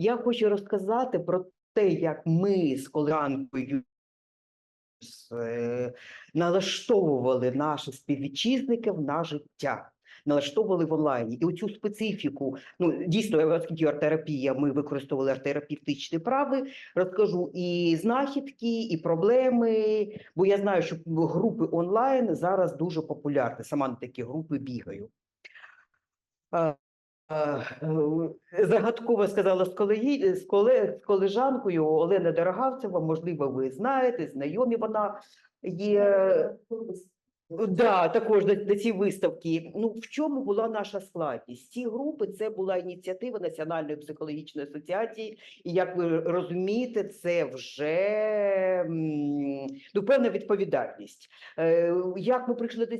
Я хочу розказати про те, як ми з колежанкою е, налаштовували наших співвітчизників на життя. Налаштовували в онлайні і оцю специфіку. Ну дійсно, оскільки арт-терапія, ми використовували арт-терапевтичні прави. Розкажу і знахідки, і проблеми. Бо я знаю, що групи онлайн зараз дуже популярні. Сама на такі групи бігаю. А, е, Загадково сказала з, колеги, з, коле, з колежанкою Олена Дорогавцева, можливо, ви знаєте, знайомі вона є. Да, також до, до ці виставки. Ну в чому була наша складність? Ці групи це була ініціатива Національної психологічної асоціації, і як ви розумієте, це вже ну, певна відповідальність. Е, як ми прийшли до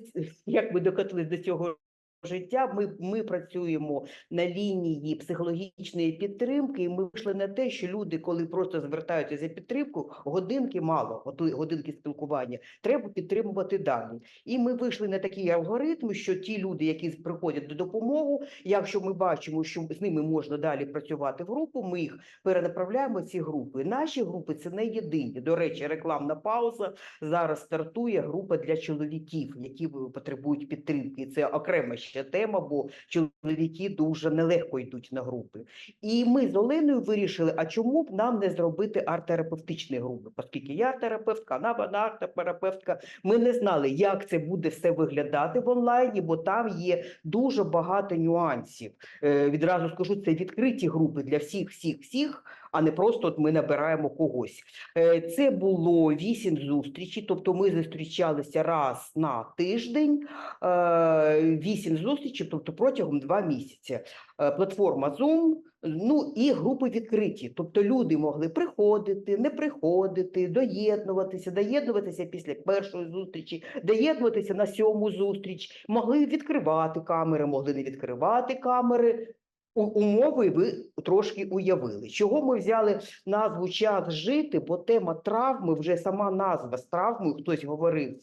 як ми докотились до цього? Життя ми, ми працюємо на лінії психологічної підтримки, і ми вийшли на те, що люди, коли просто звертаються за підтримку, годинки мало, годинки спілкування, треба підтримувати далі. І ми вийшли на такий алгоритм, що ті люди, які приходять до допомоги, якщо ми бачимо, що з ними можна далі працювати в групу, ми їх перенаправляємо ці групи. Наші групи це не єдині. До речі, рекламна пауза зараз стартує група для чоловіків, які потребують підтримки. Це окрема ще тема, бо чоловіки дуже нелегко йдуть на групи. І ми з Оленою вирішили, а чому б нам не зробити арт-терапевтичні групи, оскільки я терапевтка, вона арт-терапевтка. Ми не знали, як це буде все виглядати в онлайні, бо там є дуже багато нюансів. Е, відразу скажу, це відкриті групи для всіх, всіх, всіх, а не просто от ми набираємо когось. Е, Це було вісім зустрічей, тобто ми зустрічалися раз на тиждень, е, вісім зустрічей, тобто протягом два місяці. Е, Платформа Zoom, ну і групи відкриті. Тобто люди могли приходити, не приходити, доєднуватися, доєднуватися після першої зустрічі, доєднуватися на сьому зустріч, могли відкривати камери, могли не відкривати камери. Умови ви трошки уявили. Чого ми взяли назву час жити, бо тема травми, вже сама назва з травмою, хтось говорив, е,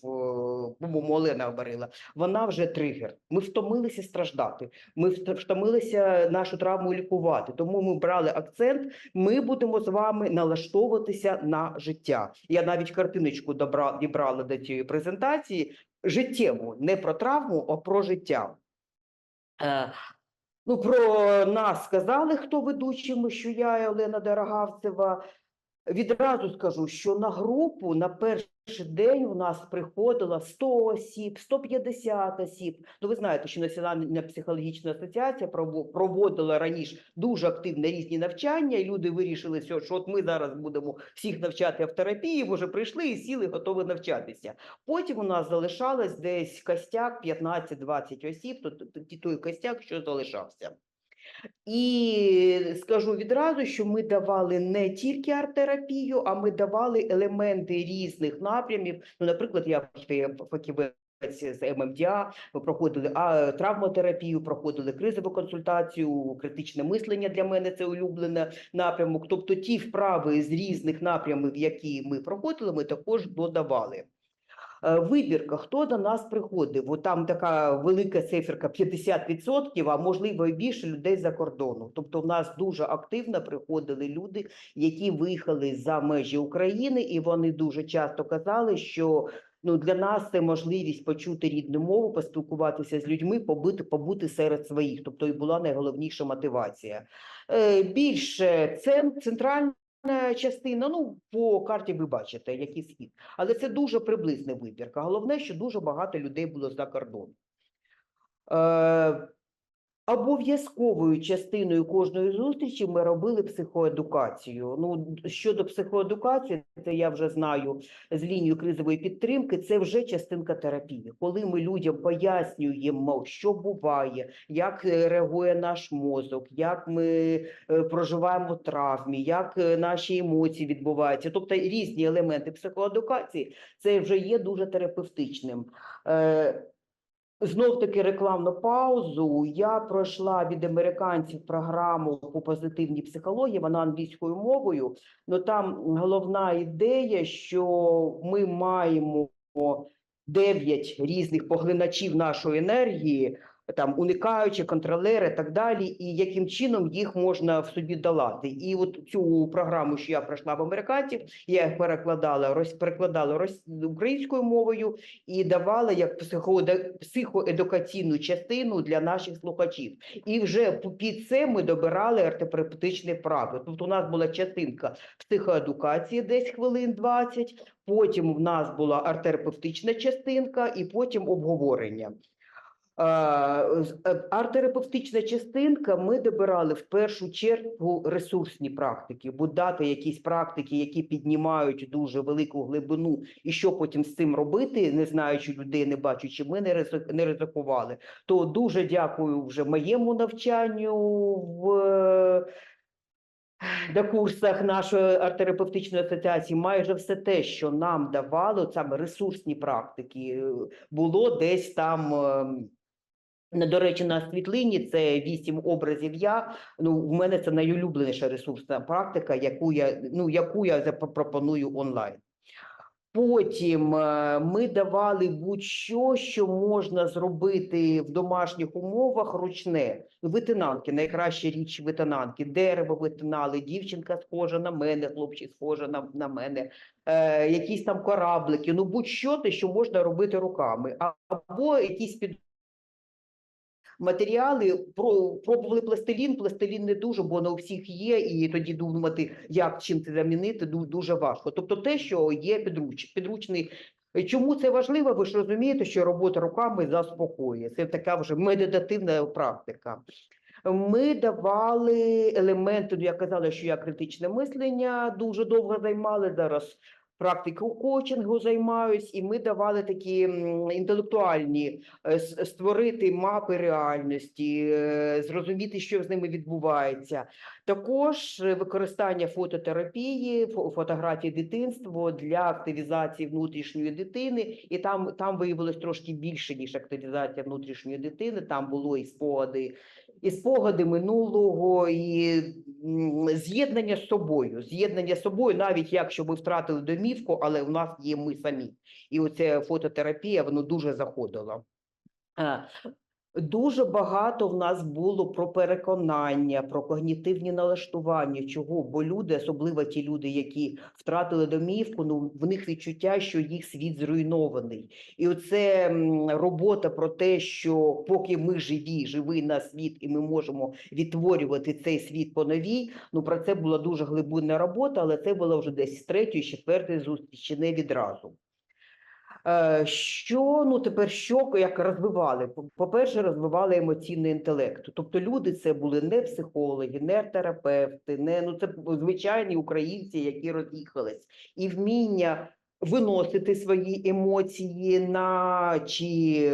по-моєму, Олена говорила, вона вже тригер. Ми втомилися страждати, ми втомилися нашу травму лікувати. Тому ми брали акцент. Ми будемо з вами налаштовуватися на життя. Я навіть картиночку добра, дібрала до цієї презентації життєву, не про травму, а про життя. Ну, про нас сказали, хто ведучими, що я Олена Дорогавцева. Відразу скажу, що на групу на перший день у нас приходило 100 осіб, 150 осіб. Ну, ви знаєте, що Національна психологічна асоціація прово- проводила раніше дуже активно різні навчання, і люди вирішили, що, от ми зараз будемо всіх навчати авторапії, вже прийшли і сіли, готові навчатися. Потім у нас залишалось десь костяк 15-20 осіб, то, то, то- той костяк, що залишався. І скажу відразу, що ми давали не тільки арт-терапію, а ми давали елементи різних напрямів. Ну, наприклад, я фахівець з ММДА, ми проходили а, травмотерапію, проходили кризову консультацію, критичне мислення для мене це улюблений напрямок. Тобто ті вправи з різних напрямів, які ми проходили, ми також додавали. Е, Вибірка, хто до нас приходив, бо там така велика циферка 50%, а можливо і більше людей за кордону. Тобто, в нас дуже активно приходили люди, які виїхали за межі України, і вони дуже часто казали, що ну для нас це можливість почути рідну мову, поспілкуватися з людьми, побути, побути серед своїх. Тобто, і була найголовніша мотивація. Е, Більше це центральна частина. Ну по карті ви бачите, який схід. Але це дуже приблизна вибірка. Головне, що дуже багато людей було за кордоном. Е, Обов'язковою частиною кожної зустрічі ми робили психоедукацію. Ну, щодо психоедукації, це я вже знаю з лінії кризової підтримки, це вже частинка терапії. Коли ми людям пояснюємо, що буває, як е, реагує наш мозок, як ми е, проживаємо травмі, як е, наші емоції відбуваються, тобто різні елементи психоедукації, це вже є дуже терапевтичним. Знов таки рекламну паузу. Я пройшла від американців програму по позитивній психології, вона англійською мовою. Ну там головна ідея, що ми маємо дев'ять різних поглиначів нашої енергії. Там уникаючі, контролери, так далі, і яким чином їх можна в собі долати. І от цю програму, що я пройшла в американців, я їх перекладала, роз, перекладала роз, українською мовою і давала як психоеду- психоедукаційну частину для наших слухачів. І вже під це ми добирали ортотерапевтичні вправи. Тобто у нас була частинка психоедукації, десь хвилин 20, потім в нас була арт-терапевтична частинка, і потім обговорення. Е, Арт-терапевтична частинка ми добирали в першу чергу ресурсні практики, бо дати якісь практики, які піднімають дуже велику глибину, і що потім з цим робити, не знаючи людей, не бачучи, ми не ризик- ризикували. То дуже дякую вже моєму навчанню в на курсах нашої арт-терапевтичної асоціації. Майже все те, що нам давало саме ресурсні практики, е, було десь там. Ну, До речі, на світлині це вісім образів. Я ну в мене це найулюбленіша ресурсна практика, яку я ну яку я запро- пропоную онлайн. Потім е, ми давали будь-що, що можна зробити в домашніх умовах ручне. Витинанки, найкраща річ витинанки. Дерево витинали, дівчинка схожа на мене, хлопчик схожа на, на мене, е, якісь там кораблики. Ну будь-що те, що можна робити руками, або якісь під матеріали про пробували пластилін. Пластилін не дуже, бо у всіх є, і тоді думати, як чим це замінити, дуже важко. Тобто, те, що є підруч, підручний. Чому це важливо? Ви ж розумієте, що робота руками заспокоює. Це така вже медитативна практика. Ми давали елементи, ну, я казала, що я критичне мислення дуже довго займали. Зараз практикою коучингу займаюсь, і ми давали такі інтелектуальні е, створити мапи реальності, е, зрозуміти, що з ними відбувається. Також е, використання фототерапії, фотографії дитинства для активізації внутрішньої дитини, і там, там виявилось трошки більше, ніж активізація внутрішньої дитини. Там було і спогади, і спогади минулого, і з'єднання з собою. З'єднання з собою, навіть якщо ми втратили домівку, але у нас є ми самі. І оця фототерапія воно дуже заходило. Дуже багато в нас було про переконання, про когнітивні налаштування. Чого? Бо люди, особливо ті люди, які втратили домівку, ну в них відчуття, що їх світ зруйнований. І оце робота про те, що поки ми живі, живий на світ, і ми можемо відтворювати цей світ по новій. Ну про це була дуже глибинна робота, але це було вже десь з третьої, четвертої зустрічі, не відразу. Е, Що ну тепер що як розвивали? По- По-перше, розвивали емоційний інтелект. Тобто люди це були не психологи, не терапевти, не ну це звичайні українці, які роз'їхались, і вміння виносити свої емоції на чи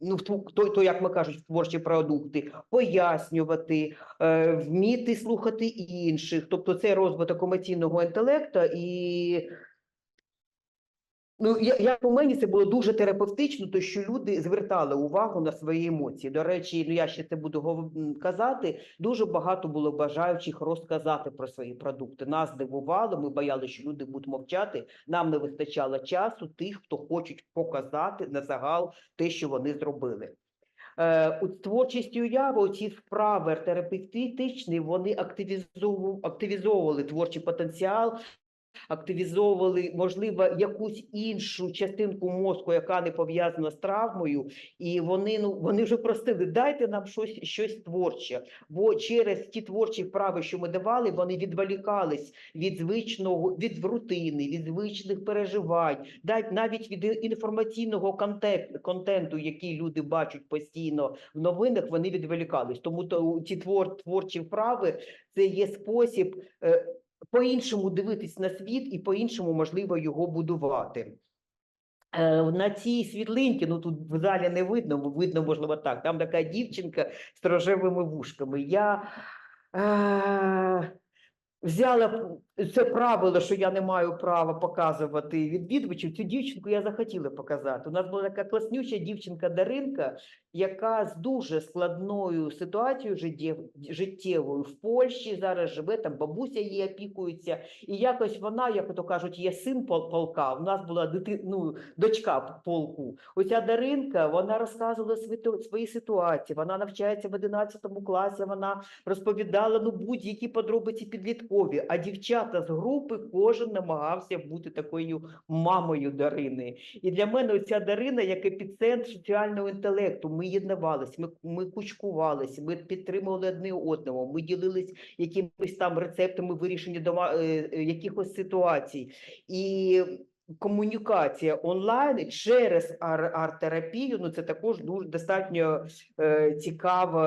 ну то, то як ми кажуть, творчі продукти, пояснювати, е, вміти слухати інших. Тобто це розвиток емоційного інтелекту і Ну, як у мені це було дуже терапевтично, то що люди звертали увагу на свої емоції. До речі, ну я ще це буду казати. Дуже багато було бажаючих розказати про свої продукти. Нас дивувало, ми боялися, що люди будуть мовчати. Нам не вистачало часу тих, хто хочуть показати на загал те, що вони зробили. Е, у творчості уяви ці вправи терапевтичні, вони активізовували творчий потенціал, активізовували, можливо, якусь іншу частинку мозку, яка не пов'язана з травмою, і вони ну вони вже просили, дайте нам щось, щось творче. Бо через ті творчі вправи, що ми давали, вони відволікались від звичного, від рутини, від звичних переживань, навіть від інформаційного контенту, який люди бачать постійно в новинах, вони відволікались. Тому то ці твор, творчі вправи це є спосіб. е, по-іншому дивитись на світ і по-іншому можливо його будувати. Е, На цій світлинці, ну тут в залі не видно, видно, можливо, так. Там така дівчинка з рожевими вушками. Я е, взяла це правило, що я не маю права показувати відвідувачів. Цю дівчинку я захотіла показати. У нас була така класнюча дівчинка Даринка, яка з дуже складною ситуацією життєв- життєвою в Польщі зараз живе, там бабуся її опікується, і якось вона, як то кажуть, є син полка. У нас була дити, ну, дочка полку. Оця Даринка, вона розказувала свої, ситуації. Вона навчається в 11 класі. Вона розповідала ну будь-які подробиці підліткові. А дівчата з групи кожен намагався бути такою мамою Дарини. І для мене оця Дарина як епіцентр соціального інтелекту. Ми єднавались, ми, ми кучкувалися, ми підтримували одне одного, ми ділились якимись там рецептами вирішення дома, е, е, якихось ситуацій. І комунікація онлайн через ар- арт-терапію, ну це також дуже достатньо е, цікава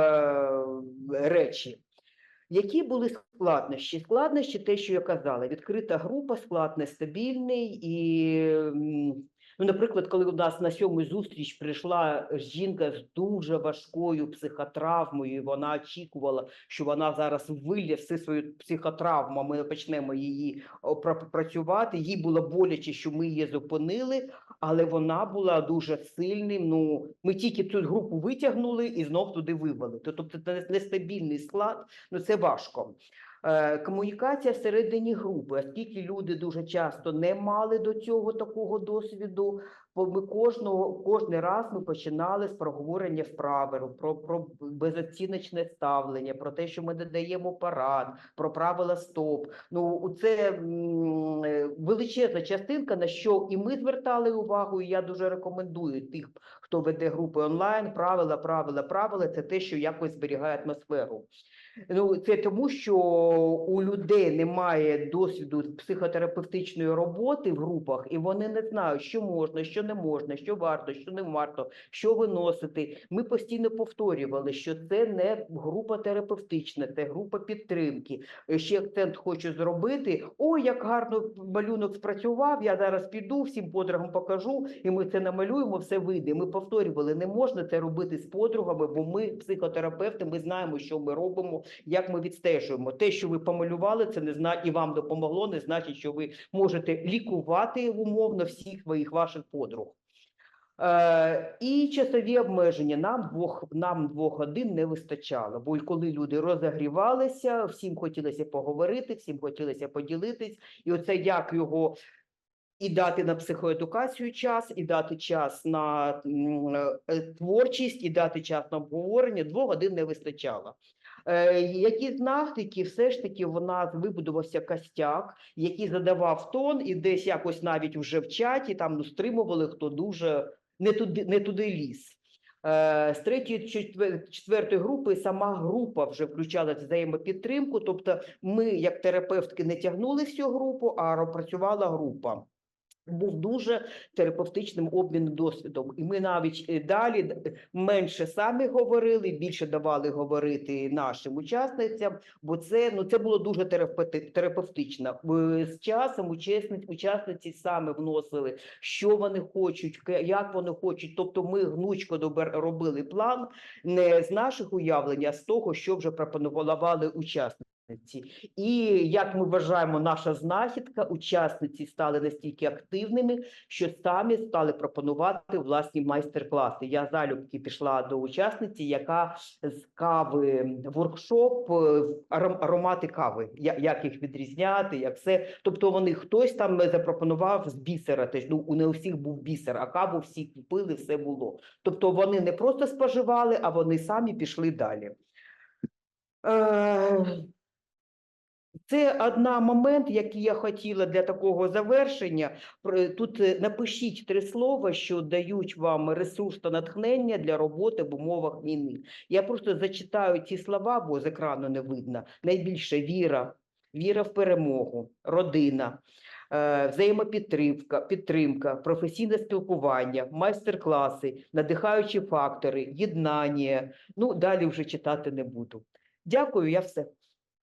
е, речі. Які були складнощі? Складнощі, те, що я казала, відкрита група, склад нестабільний. І, ну, наприклад, коли у нас на сьому зустріч прийшла жінка з дуже важкою психотравмою, і вона очікувала, що вона зараз вилє всю свою психотравму, ми почнемо її працювати. Їй було боляче, що ми її зупинили, але вона була дуже сильним. Ну, ми тільки цю групу витягнули і знов туди вивели. Тобто це нестабільний склад, ну це важко. Е, Комунікація всередині групи, оскільки люди дуже часто не мали до цього такого досвіду, бо ми кожного кожний раз ми починали з проговорення вправи, про, про безоціночне ставлення, про те, що ми не даємо парад, про правила стоп. Ну це е, величезна частинка, на що і ми звертали увагу. І я дуже рекомендую тих, хто веде групи онлайн. Правила, правила, правила це те, що якось зберігає атмосферу. Ну, це тому, що у людей немає досвіду психотерапевтичної роботи в групах, і вони не знають, що можна, що не можна, що варто, що не варто, що виносити. Ми постійно повторювали, що це не група терапевтична, це група підтримки. Ще акцент хочу зробити. О, як гарно малюнок спрацював. Я зараз піду, всім подругам покажу, і ми це намалюємо, все вийде. Ми повторювали, не можна це робити з подругами, бо ми психотерапевти, ми знаємо, що ми робимо як ми відстежуємо. Те, що ви помалювали, це не зна... і вам допомогло, не значить, що ви можете лікувати умовно всіх своїх ваших подруг. Е, і часові обмеження нам двох, нам двох годин не вистачало, бо й коли люди розігрівалися, всім хотілося поговорити, всім хотілося поділитись, і оце як його і дати на психоедукацію час, і дати час на е, творчість, і дати час на обговорення, двох годин не вистачало. Е, Які з все ж таки в нас вибудувався костяк, який задавав тон, і десь якось навіть вже в чаті там ну, стримували, хто дуже не туди, не туди ліз. Е, З третьої четвертої групи сама група вже включала взаємопідтримку, тобто ми, як терапевтки, не тягнули всю групу, а працювала група. Був дуже терапевтичним обміном досвідом, і ми навіть е, далі менше самі говорили, більше давали говорити нашим учасницям, бо це ну це було дуже терапевти- терапевтично. Е, З часом учасниці, учасниці саме вносили, що вони хочуть, як вони хочуть. Тобто, ми гнучко робили план не з наших уявлень, а з того, що вже пропонували учасники. І як ми вважаємо, наша знахідка, учасниці стали настільки активними, що самі стали пропонувати власні майстер-класи. Я залюбки пішла до учасниці, яка з кави воркшоп е, аромати кави, як їх відрізняти, як все. Тобто вони хтось там запропонував з бісера. Теж ну у не у всіх був бісер, а каву всі купили, все було. Тобто вони не просто споживали, а вони самі пішли далі. Е, це одна момент, який я хотіла для такого завершення. Тут е, напишіть три слова, що дають вам ресурс та натхнення для роботи в умовах війни. Я просто зачитаю ці слова, бо з екрану не видно. Найбільше віра, віра в перемогу, родина, е, взаємопідтримка, підтримка, професійне спілкування, майстер-класи, надихаючі фактори, єднання. Ну, далі вже читати не буду. Дякую, я все.